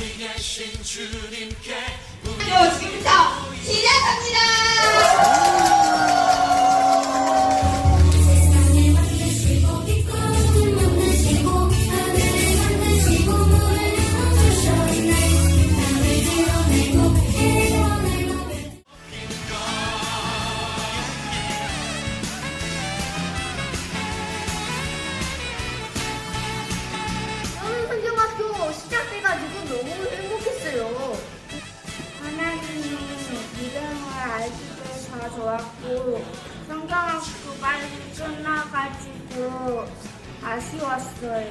요 좋았고 성경학교 빨리 끝나가지고 아쉬웠어요.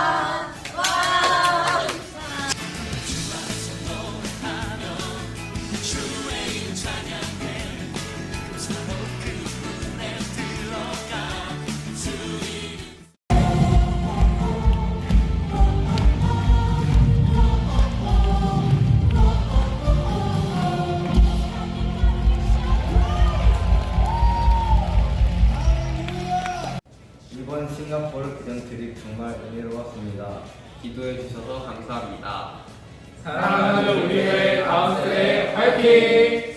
이번 싱가포르 기념 트립 정말 은혜로웠습니다. 기도해 주셔서 감사합니다. 사랑하는 우리의 가운데 화이팅!